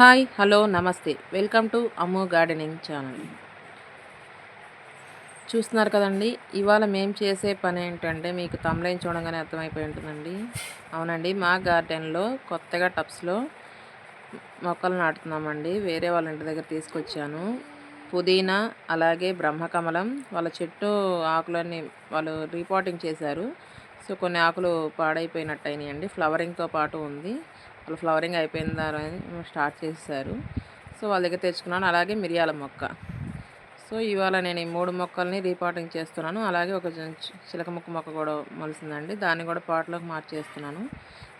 Hi hello నమస్తే. Welcome to Ammu gardening channel. చూస్తున్నారు కదండి ఇవాళ మేము చేసే పని ఏంటంటే మీకు తమ్లైన్ చూడగానే అర్థమైపోయి ఉంటుందండి. అవునండి మా గార్డెన్లో కొత్తగా టబ్స్లో మొక్కలు నాటుతున్నామండి. వేరే వాళ్ళ ఇంటి దగ్గర తీసుకొచ్చాను. పుదీనా అలాగే బ్రహ్మకమలం వాళ్ళ చెట్టు ఆకులన్నీ వాళ్ళు రీపాటింగ్ చేశారు. సో కొన్ని ఆకులు పాడైపోయినట్టు అయినాయండి ఫ్లవరింగ్తో పాటు ఉంది. ఇప్పుడు ఫ్లవరింగ్ అయిపోయిన అని స్టార్ట్ చేశారు. సో వాళ్ళ దగ్గర తెచ్చుకున్నాను. అలాగే మిరియాల మొక్క. సో ఇవాళ నేను ఈ మూడు మొక్కల్ని రీపాటింగ్ చేస్తున్నాను. అలాగే ఒక చిలక ముక్క మొక్క కూడా మొలిసిందండి. దాన్ని కూడా పాటలోకి మార్చేస్తున్నాను.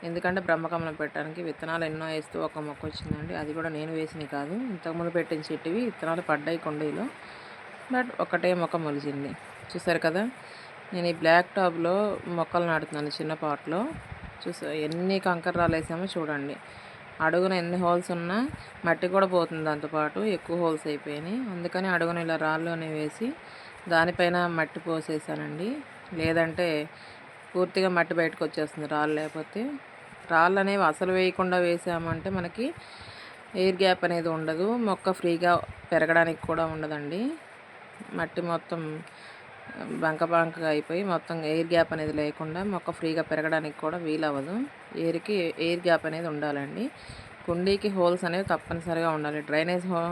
ఎందుకంటే బ్రహ్మకమలం పెట్టడానికి విత్తనాలు ఎన్నో వేస్తూ ఒక మొక్క వచ్చిందండి. అది కూడా నేను వేసినవి కాదు. ఇంతకుముందు పెట్టిన చెట్టువి విత్తనాలు పడ్డాయి కొండీలో. బట్ ఒకటే మొక్క మొలిచింది. చూసారు కదా? నేను ఈ బ్లాక్ టాప్లో మొక్కలు నాటుతున్నాను చిన్న పాట్లో. చూసా ఎన్ని కంకర రాళ్ళు వేసామో చూడండి. అడుగున ఎన్ని హోల్స్ ఉన్నా మట్టి కూడా పోతుంది దాంతోపాటు ఎక్కువ హోల్స్ అయిపోయినాయి. అందుకని అడుగున ఇలా రాళ్ళు అనేవి వేసి దానిపైన మట్టి పోసేసానండి. లేదంటే పూర్తిగా మట్టి బయటకు వచ్చేస్తుంది రాళ్ళు లేకపోతే. రాళ్ళు అనేవి అసలు వేయకుండా వేసామంటే మనకి ఎయిర్ గ్యాప్ అనేది ఉండదు. మొక్క ఫ్రీగా పెరగడానికి కూడా ఉండదండి. మట్టి మొత్తం బంక బంకగా అయిపోయి మొత్తం ఎయిర్ గ్యాప్ అనేది లేకుండా మొక్క ఫ్రీగా పెరగడానికి కూడా వీలవ్వదు. ఎయిర్కి ఎయిర్ గ్యాప్ అనేది ఉండాలండి. కుండీకి హోల్స్ అనేవి తప్పనిసరిగా ఉండాలి. డ్రైనేజ్ హో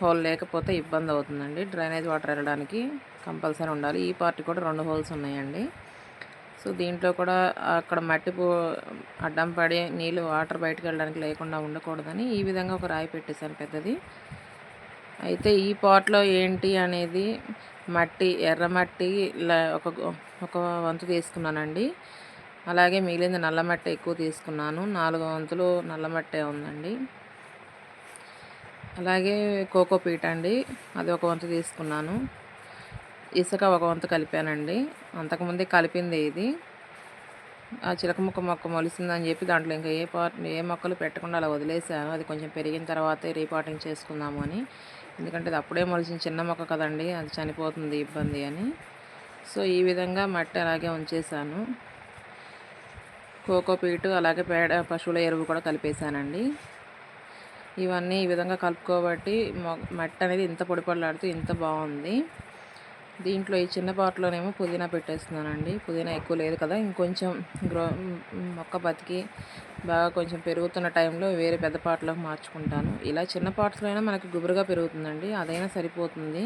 హోల్ లేకపోతే ఇబ్బంది అవుతుందండి. డ్రైనేజ్ వాటర్ వెళ్ళడానికి కంపల్సరీ ఉండాలి. ఈ పార్ట్ కూడా రెండు హోల్స్ ఉన్నాయండి. సో దీంట్లో కూడా అక్కడ మట్టి పో అడ్డం పడి నీళ్ళు వాటర్ బయటకు వెళ్ళడానికి లేకుండా ఉండకూడదని ఈ విధంగా ఒక రాయి పెట్టేశాను పెద్దది. అయితే ఈ పాట్లో ఏంటి అనేది మట్టి ఎర్రమట్టి ఒక ఒక వంతు తీసుకున్నానండి. అలాగే మిగిలింది నల్లమట్టి ఎక్కువ తీసుకున్నాను. నాలుగు వంతులు నల్లమట్టే ఉందండి. అలాగే కోకో పీట్ అండి అది ఒక వంతు తీసుకున్నాను. ఇసుక ఒక వంతు కలిపానండి. అంతకుముందే కలిపింది ఇది. ఆ చిలక ముక్క మొక్క మొలిసిందని చెప్పి దాంట్లో ఇంకా ఏ పాట్ ఏ మొక్కలు పెట్టకుండా అలా వదిలేసాను అది కొంచెం పెరిగిన తర్వాతే రీపాటింగ్ చేసుకుందాము అని. ఎందుకంటే అది అప్పుడే మొలిసిన చిన్న మొక్క కదండి అది చనిపోతుంది ఇబ్బంది అని. సో ఈ విధంగా మట్టి అలాగే ఉంచేసాను కోకోపీటు అలాగే పేడ పశువుల ఎరువు కూడా కలిపేశానండి. ఇవన్నీ ఈ విధంగా కలుపుకోబట్టి మొ- మట్టి అనేది ఇంత పొడిపడలాడుతూ ఇంత బాగుంది. దీంట్లో ఈ చిన్న పాటలోనేమో పుదీనా పెట్టేస్తున్నానండి. పుదీనా ఎక్కువ లేదు కదా ఇంకొంచెం గ్రో మొక్క బతికి బాగా కొంచెం పెరుగుతున్న టైంలో వేరే పెద్ద పాటలోకి మార్చుకుంటాను. ఇలా చిన్న పాట్స్లో అయినా మనకి గుబురుగా పెరుగుతుందండి అదైనా సరిపోతుంది.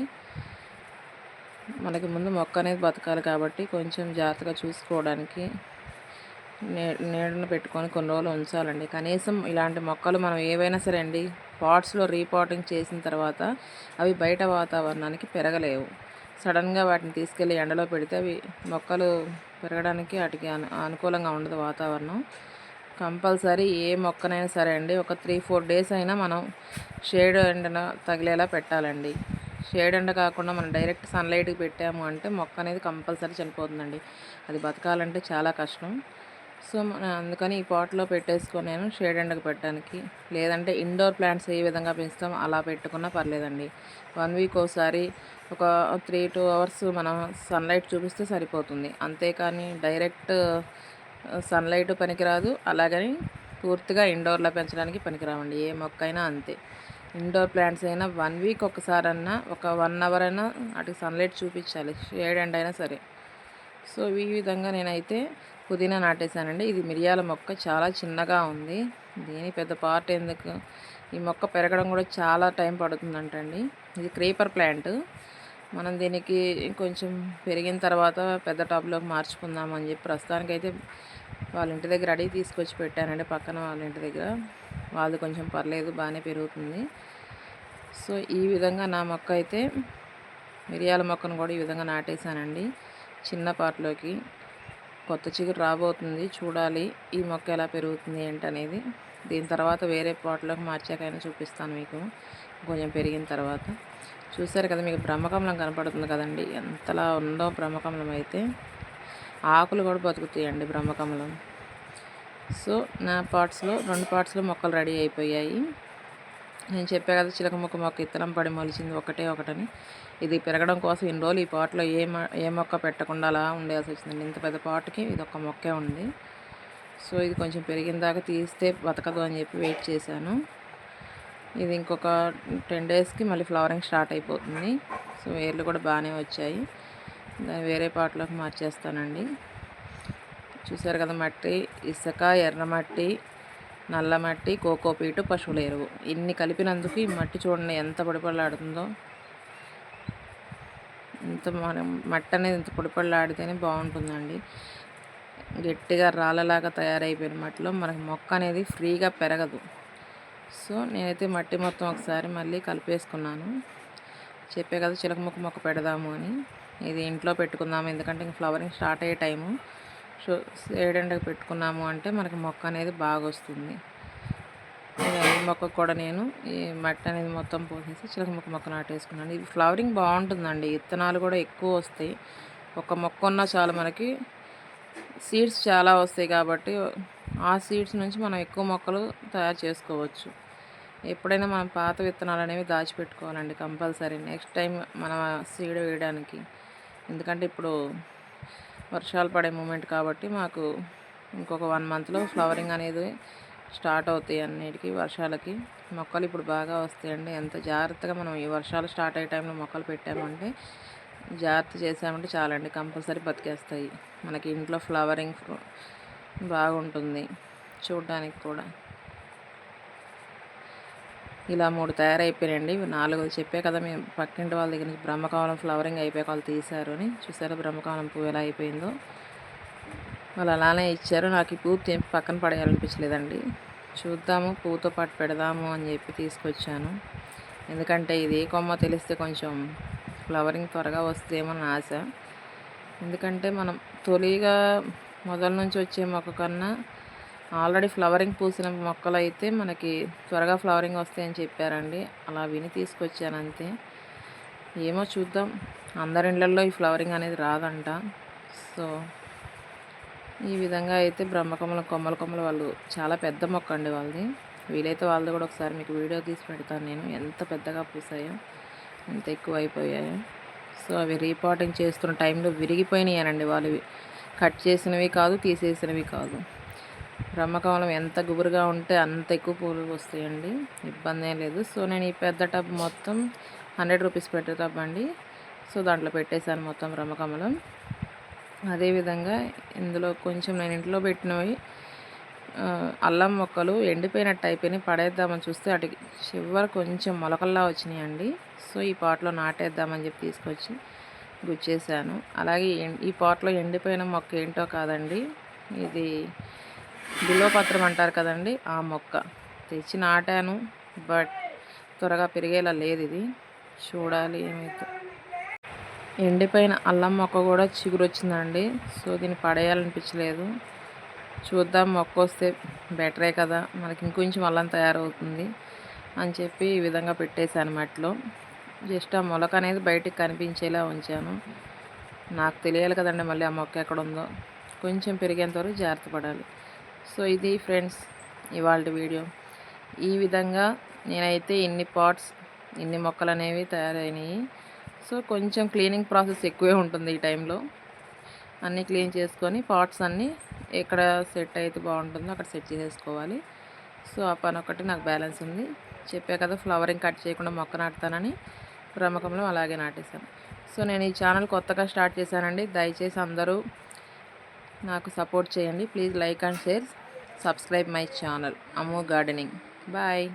మనకి ముందు మొక్క అనేది బతకాలి కాబట్టి కొంచెం జాగ్రత్తగా చూసుకోవడానికి నే నీడను పెట్టుకొని కొన్ని రోజులు ఉంచాలండి. కనీసం ఇలాంటి మొక్కలు మనం ఏవైనా సరే అండి పాట్స్లో రీపాటింగ్ చేసిన తర్వాత అవి బయట వాతావరణానికి పెరగలేవు. సడన్గా వాటిని తీసుకెళ్ళి ఎండలో పెడితే అవి మొక్కలు పెరగడానికి వాటికి అను అనుకూలంగా ఉండదు వాతావరణం. కంపల్సరీ ఏ మొక్కనైనా సరే అండి ఒక త్రీ ఫోర్ డేస్ అయినా మనం షేడ్ ఎండన తగిలేలా పెట్టాలండి. షేడ్ ఎండ కాకుండా మనం డైరెక్ట్ సన్లైట్కి పెట్టాము అంటే మొక్క అనేది కంపల్సరీ చనిపోతుందండి. అది బతకాలంటే చాలా కష్టం. సో అందుకని ఈ పాట్లో పెట్టేసుకొని నేను షేడ్ ఎండకు పెట్టడానికి లేదంటే ఇండోర్ ప్లాంట్స్ ఏ విధంగా పెంచుతాం అలా పెట్టుకున్నా పర్లేదండి. వన్ వీక్ ఒకసారి ఒక త్రీ టూ అవర్స్ మనం సన్లైట్ చూపిస్తే సరిపోతుంది. అంతేకాని డైరెక్ట్ సన్లైట్ పనికిరాదు అలాగని పూర్తిగా ఇండోర్లో పెంచడానికి పనికిరావండి ఏ మొక్క అయినా అంతే. ఇండోర్ ప్లాంట్స్ అయినా వన్ వీక్ ఒకసారన్నా ఒక వన్ అవర్ అయినా వాటికి సన్లైట్ చూపించాలి షేడ్ ఎండ్ అయినా సరే. సో ఈ విధంగా నేనైతే పుదీనా నాటేశానండి. ఇది మిరియాల మొక్క చాలా చిన్నగా ఉంది. దీని పెద్ద పార్ట్ ఎందుకు? ఈ మొక్క పెరగడం కూడా చాలా టైం పడుతుందంటండి. ఇది క్రీపర్ ప్లాంట్. మనం దీనికి కొంచెం పెరిగిన తర్వాత పెద్ద టాప్లోకి మార్చుకుందాం అని చెప్పి ప్రస్తుతానికైతే వాళ్ళ ఇంటి దగ్గర అడిగి తీసుకొచ్చి పెట్టానండి. పక్కన వాళ్ళ ఇంటి దగ్గర. వాళ్ళు కొంచెం పర్లేదు బాగానే పెరుగుతుంది. సో ఈ విధంగా నా మొక్క అయితే మిరియాల మొక్కను కూడా ఈ విధంగా నాటేశానండి. చిన్న పాటలోకి కొత్త చిగురు రాబోతుంది. చూడాలి ఈ మొక్క ఎలా పెరుగుతుంది ఏంటనేది. దీని తర్వాత వేరే పాట్లోకి మార్చాకైనా చూపిస్తాను మీకు. కొంచెం పెరిగిన తర్వాత. చూసారు కదా మీకు బ్రహ్మకమలం కనపడుతుంది కదండి. ఎంతలా ఉందో బ్రహ్మకమలం అయితే. ఆకులు కూడా బతుకుతాయండి బ్రహ్మకమలం. సో నా పార్ట్స్లో రెండు పార్ట్స్లో మొక్కలు రెడీ అయిపోయాయి. నేను చెప్పా కదా చిలక మొక్క మొక్క ఇత్తనం పడి మొలిచింది ఒకటే ఒకటని. ఇది పెరగడం కోసం ఇన్ని రోజులు ఈ పాట్లో ఏ ఏ మొక్క పెట్టకుండా అలా ఉండేయాల్సి వచ్చిందండి. ఇంత పెద్ద పాటకి ఇది ఒక మొక్కే ఉంది. సో ఇది కొంచెం పెరిగిన దాకా తీస్తే బతకదు అని చెప్పి వెయిట్ చేశాను. ఇది ఇంకొక టెన్ డేస్కి మళ్ళీ ఫ్లవరింగ్ స్టార్ట్ అయిపోతుంది. సో వేర్లు కూడా బాగానే వచ్చాయి. దాన్ని వేరే పాటలోకి మార్చేస్తానండి. చూసారు కదా మట్టి ఇసుక ఎర్రమట్టి నల్ల మట్టి కోకోపీటు పశువుల ఎరువు. ఇన్ని కలిపినందుకు ఈ మట్టి చూడండి ఎంత పొడిపళ్ళాడుతుందో ఇంత మనం మట్టి అనేది ఇంత పొడిపళ్ళాడితేనే బాగుంటుందండి. గట్టిగా రాళ్ళలాగా తయారైపోయిన మట్టిలో మనకి మొక్క అనేది ఫ్రీగా పెరగదు. సో నేనైతే మట్టి మొత్తం ఒకసారి మళ్ళీ కలిపేసుకున్నాను. చెప్పే కదా చిలక మొక్క మొక్క పెడదాము అని. ఇది ఇంట్లో పెట్టుకుందాము ఎందుకంటే ఇంక ఫ్లవరింగ్ స్టార్ట్ అయ్యే టైము. ఏడెండకు పెట్టుకున్నాము అంటే మనకి మొక్క అనేది బాగా వస్తుంది. ఈ మొక్క కూడా నేను ఈ మట్టి అనేది మొత్తం పోసేసి చిలక మొక్క మొక్క నాటేసుకున్నాను. ఇది ఫ్లవరింగ్ బాగుంటుందండి. విత్తనాలు కూడా ఎక్కువ వస్తాయి. ఒక మొక్క ఉన్నా చాలు మనకి సీడ్స్ చాలా వస్తాయి కాబట్టి ఆ సీడ్స్ నుంచి మనం ఎక్కువ మొక్కలు తయారు చేసుకోవచ్చు. ఎప్పుడైనా మనం పాత విత్తనాలు అనేవి దాచిపెట్టుకోవాలండి కంపల్సరీ. నెక్స్ట్ టైం మనం సీడ్ వేయడానికి. ఎందుకంటే ఇప్పుడు వర్షాలు పడే మూమెంట్ కాబట్టి మాకు ఇంకొక వన్ మంత్లో ఫ్లవరింగ్ అనేది స్టార్ట్ అవుతాయి అన్నిటికీ వర్షాలకి. మొక్కలు ఇప్పుడు బాగా వస్తాయండి. ఎంత జాగ్రత్తగా మనం ఈ వర్షాలు స్టార్ట్ అయ్యే టైంలో మొక్కలు పెట్టామంటే జాగ్రత్త చేసామంటే చాలండి. కంపల్సరీ బతికేస్తాయి. మనకి ఇంట్లో ఫ్లవరింగ్ బాగుంటుంది. చూడడానికి కూడా. ఇలా మూడు తయారైపోయాయండి నాలుగు చెప్పే కదా మేము పక్కింటి వాళ్ళ దగ్గర నుంచి బ్రహ్మకమలం ఫ్లవరింగ్ అయిపోయాక వాళ్ళు తీశారు అని. చూసారా బ్రహ్మకమలం పువ్వు ఎలా అయిపోయిందో. వాళ్ళు అలానే ఇచ్చారు. నాకు ఈ పువ్వు తెంపి పక్కన పడేయాలనిపించలేదండి. చూద్దాము పువ్వుతో పాటు పెడదాము అని చెప్పి తీసుకొచ్చాను. ఎందుకంటే ఇది ఏ కొమ్మ తెలిస్తే కొంచెం ఫ్లవరింగ్ త్వరగా వస్తుందేమో అని ఆశ. ఎందుకంటే మనం తొలిగా మొదల నుంచి వచ్చే మొక్క కన్నా ఆల్రెడీ ఫ్లవరింగ్ పూసిన మొక్కలు అయితే మనకి త్వరగా ఫ్లవరింగ్ వస్తాయని చెప్పారండి. అలా విని తీసుకొచ్చాను అంతే. ఏమో చూద్దాం. అందరి ఇళ్ళల్లో ఈ ఫ్లవరింగ్ అనేది రాదంట. సో ఈ విధంగా అయితే బ్రహ్మకమ్మల కొమ్మల కొమ్మలు వాళ్ళు చాలా పెద్ద మొక్క అండి వాళ్ళది. వీలైతే వాళ్ళది కూడా ఒకసారి మీకు వీడియో తీసి పెడతాను నేను. ఎంత పెద్దగా పూసాయో ఎంత ఎక్కువ అయిపోయాయో సో అవి రీపాటింగ్ చేస్తున్న టైంలో విరిగిపోయినాయనండి వాళ్ళు. కట్ చేసినవి కాదు తీసేసినవి కాదు. బ్రహ్మకమలం ఎంత గుబురుగా ఉంటే అంత ఎక్కువ పూలు వస్తాయండి. ఇబ్బంది ఏం లేదు. సో నేను ఈ పెద్ద టబ్ మొత్తం హండ్రెడ్ రూపీస్ పెట్టే టబ్ అండి. సో దాంట్లో పెట్టేశాను మొత్తం బ్రహ్మకమలం. అదేవిధంగా ఇందులో కొంచెం నేను ఇంట్లో పెట్టినవి అల్లం మొక్కలు ఎండిపోయినట్టు అయిపోయినాయి. పడేద్దామని చూస్తే అటు చివరి కొంచెం మొలకల్లా వచ్చినాయండి. సో ఈ పాట్లో నాటేద్దామని చెప్పి తీసుకొచ్చి గుచ్చేసాను అలాగే ఈ పాట్లో ఎండిపోయిన మొక్క ఏంటో కాదండి. ఇది బిల్వపత్రం అంటారు కదండి ఆ మొక్క. తెచ్చి నాటాను బట్ త్వరగా పెరిగేలా లేదు ఇది. చూడాలి ఏమైతే. ఎండిపోయిన అల్లం మొక్క కూడా చిగురు వచ్చిందండి సో దీన్ని పడేయాలనిపించలేదు. చూద్దాం మొక్క వస్తే బెటరే కదా మనకి ఇంకొంచెం అల్లం తయారవుతుంది అని చెప్పి ఈ విధంగా పెట్టేశాను మట్టిలో. జస్ట్ ఆ మొలక అనేది బయటికి కనిపించేలా ఉంచాను. నాకు తెలియాలి కదండి మళ్ళీ ఆ మొక్క ఎక్కడ ఉందో కొంచెం పెరిగేంతవరకు జాగ్రత్త పడాలి. సో ఇది ఫ్రెండ్స్ ఇవాళ వీడియో. ఈ విధంగా నేనైతే ఇన్ని పాట్స్ ఇన్ని మొక్కలు అనేవి తయారైనాయి. సో కొంచెం క్లీనింగ్ ప్రాసెస్ ఎక్కువే ఉంటుంది ఈ టైంలో. అన్నీ క్లీన్ చేసుకొని పాట్స్ అన్నీ ఎక్కడ సెట్ అయితే బాగుంటుందో అక్కడ సెట్ చేసేసుకోవాలి. సో ఆ పని ఒకటి నాకు బ్యాలెన్స్ ఉంది. చెప్పే కదా ఫ్లవరింగ్ కట్ చేయకుండా మొక్క నాటుతానని ప్రముఖంలో అలాగే నాటేశాను. సో నేను ఈ ఛానల్ కొత్తగా స్టార్ట్ చేశానండి. దయచేసి అందరూ నాకు సపోర్ట్ చేయండి. Please like and share. Subscribe my channel. Ammu gardening. Bye.